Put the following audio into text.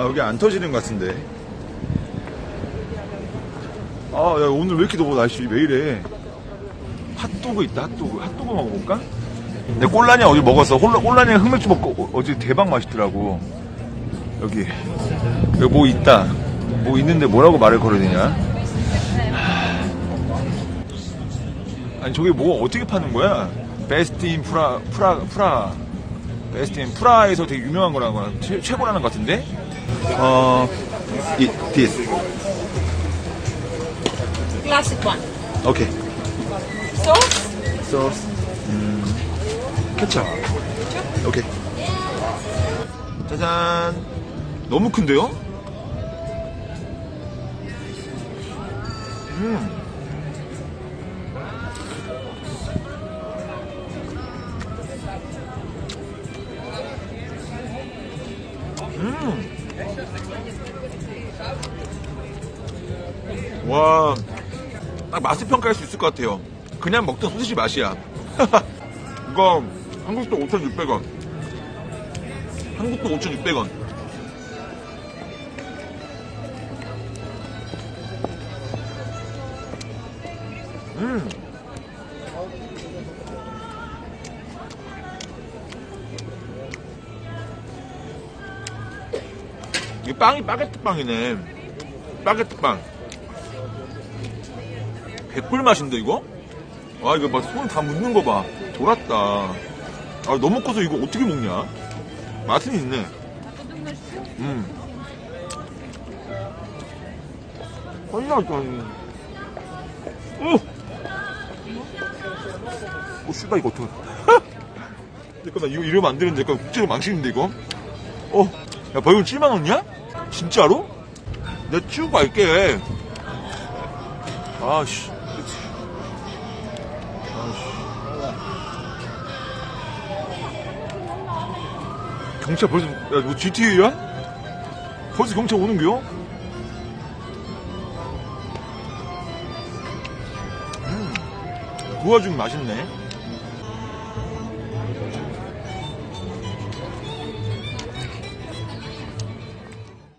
아, 여기 안 터지는 것 같은데. 아, 야, 오늘 왜 이렇게 더워, 날씨. 왜 이래. 핫도그 있다, 핫도그. 핫도그 먹어볼까? 내 꼴라니 어제 먹었어. 꼴라니 흑맥주 먹고 어- 어제 대박 맛있더라고. 여기. 여기 뭐 있다. 뭐 있는데 뭐라고 말을 걸어야 되냐? 아니, 저게 뭐 어떻게 파는 거야? 베스트 인 프라, 프라, 프라. 베스트 인 프라에서 되게 유명한 거라고. 최, 최고라는 것 같은데? 어, 이, this. Classic one. 오케이. Sauce? 소스. 음, 케찹. 오케이. 짜잔. 너무 큰데요? 와. 딱 맛을 평가할 수 있을 것 같아요. 그냥 먹던 소시지 맛이야. 이거 한국도 5,600원. 한국도 5,600원. 음. 이 빵이 바게트 빵이네. 바게트 빵. 100불 맛인데 이거? 와 이거 막 손 다 묻는 거 봐. 돌았다. 아 너무 커서 이거 어떻게 먹냐? 맛은 있네. 음. 끝났다. 오! 오, 씨발, 이거 어떡해. 잠깐만, 이거 이러면 안 되는데. 국제로 망신인데, 이거? 어, 야, 벌금 7만원이야? 진짜로? 내가 치우고 갈게. 아씨. 경찰 벌써, 야, 뭐 GTA야? 벌써 경찰 오는겨? 음, 그 와중에 맛있네.